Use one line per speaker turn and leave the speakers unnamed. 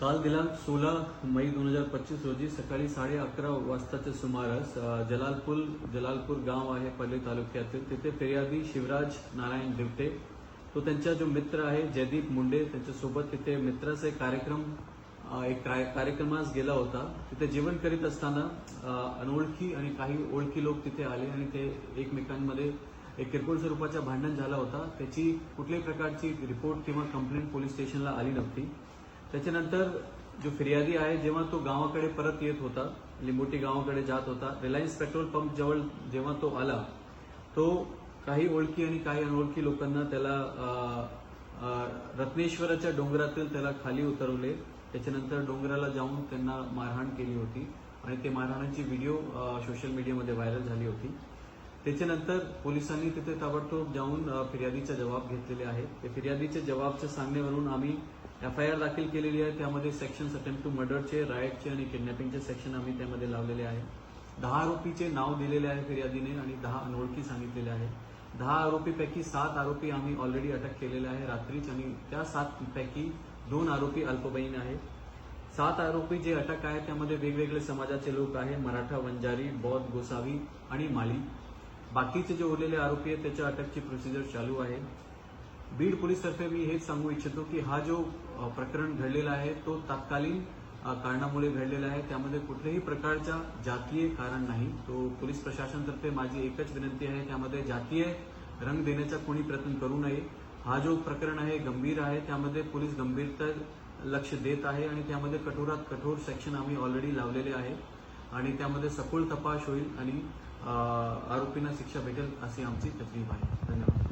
काल दिनांक सोळा मई दोन हजार पच्चीस रोजी सकाळी साडे अकरा वाजताच्या सुमारास जलालपूर जलालपूर गाव आहे पल्ले तालुक्यातील. तिथे फिर्यादी शिवराज नारायण दिवटे. तो त्यांचा जो मित्र आहे जयदीप मुंडे त्यांच्यासोबत तिथे मित्राचा एक कार्यक्रम एक कार्यक्रमास गेला होता. तिथे जेवण करीत असताना अनोळखी आणि काही ओळखी लोक तिथे आले आणि ते एकमेकांमध्ये एक किरकोळ स्वरूपाच्या भांडण झाला होता. त्याची कुठल्याही प्रकारची रिपोर्ट किंवा कंप्लेंट पोलीस स्टेशनला आली नव्हती. त्याच्यानंतर जो फिर्यादी आहे जेव्हा तो गावाकडे परत येत होता लिंबोटी गावाकडे जात होता रिलायन्स पेट्रोल पंप जवळ जेव्हा तो आला तो काही ओळखी आणि काही अनोळखी लोकांना त्याला रत्नेश्वराच्या डोंगरातील त्याला खाली उतरवले. त्याच्यानंतर डोंगराला जाऊन त्यांना मारहाण केली होती आणि ते मारहाणाची व्हिडिओ सोशल मीडियामध्ये व्हायरल झाली होती. त्याच्यानंतर पोलिसांनी तिथे ताबडतोब जाऊन फिर्यादीचा जबाब घेतलेले आहे त्या फिर्यादीच्या जबाबच्या सांगण्यावरून आम्ही एफ आय आर दाखल केलेली आहे. त्यामध्ये सेक्शन अटेम्प्ट टू मर्डरचे रायटचे आणि किडनॅपिंगचे सेक्शन आम्ही त्यामध्ये लावलेले आहे. दहा आरोपीचे नाव दिलेले आहे फिर्यादीने आणि दहा अनोळखी सांगितलेले आहे. दहा आरोपीपैकी सात आरोपी आम्ही ऑलरेडी अटक केलेले आहे रात्रीच आणि त्या सात पैकी दोन आरोपी अल्पवयीन आहे सात आरोपी जे अटक आहे त्यामध्ये वेगवेगळे समाजाचे लोक आहे मराठा वंजारी बौद्ध गोसावी आणि माळी बाकीचे जे उरलेले आरोपी आहेत त्याच्या अटकची प्रोसिजर चालू आहे. बीड पोलीसतर्फे मी हेच सांगू इच्छितो की हा जो प्रकरण घडलेला आहे तो तात्कालीन कारणामुळे घडलेला आहे. त्यामध्ये कुठल्याही प्रकारचा जातीय कारण नाही. तो पोलीस प्रशासनतर्फे माझी एकच विनंती आहे त्यामध्ये जातीय रंग देण्याचा कोणी प्रयत्न करू नये. हा जो प्रकरण आहे गंभीर आहे त्यामध्ये पोलीस गंभीरता लक्ष देत आहे आणि त्यामध्ये कठोरात कठोर सेक्शन आम्ही ऑलरेडी लावलेले आहे. आणि त्यामध्ये सखोल तपास होईल आणि आरोपींना शिक्षा भेटेल अशी आमची तकलीफ आहे. धन्यवाद.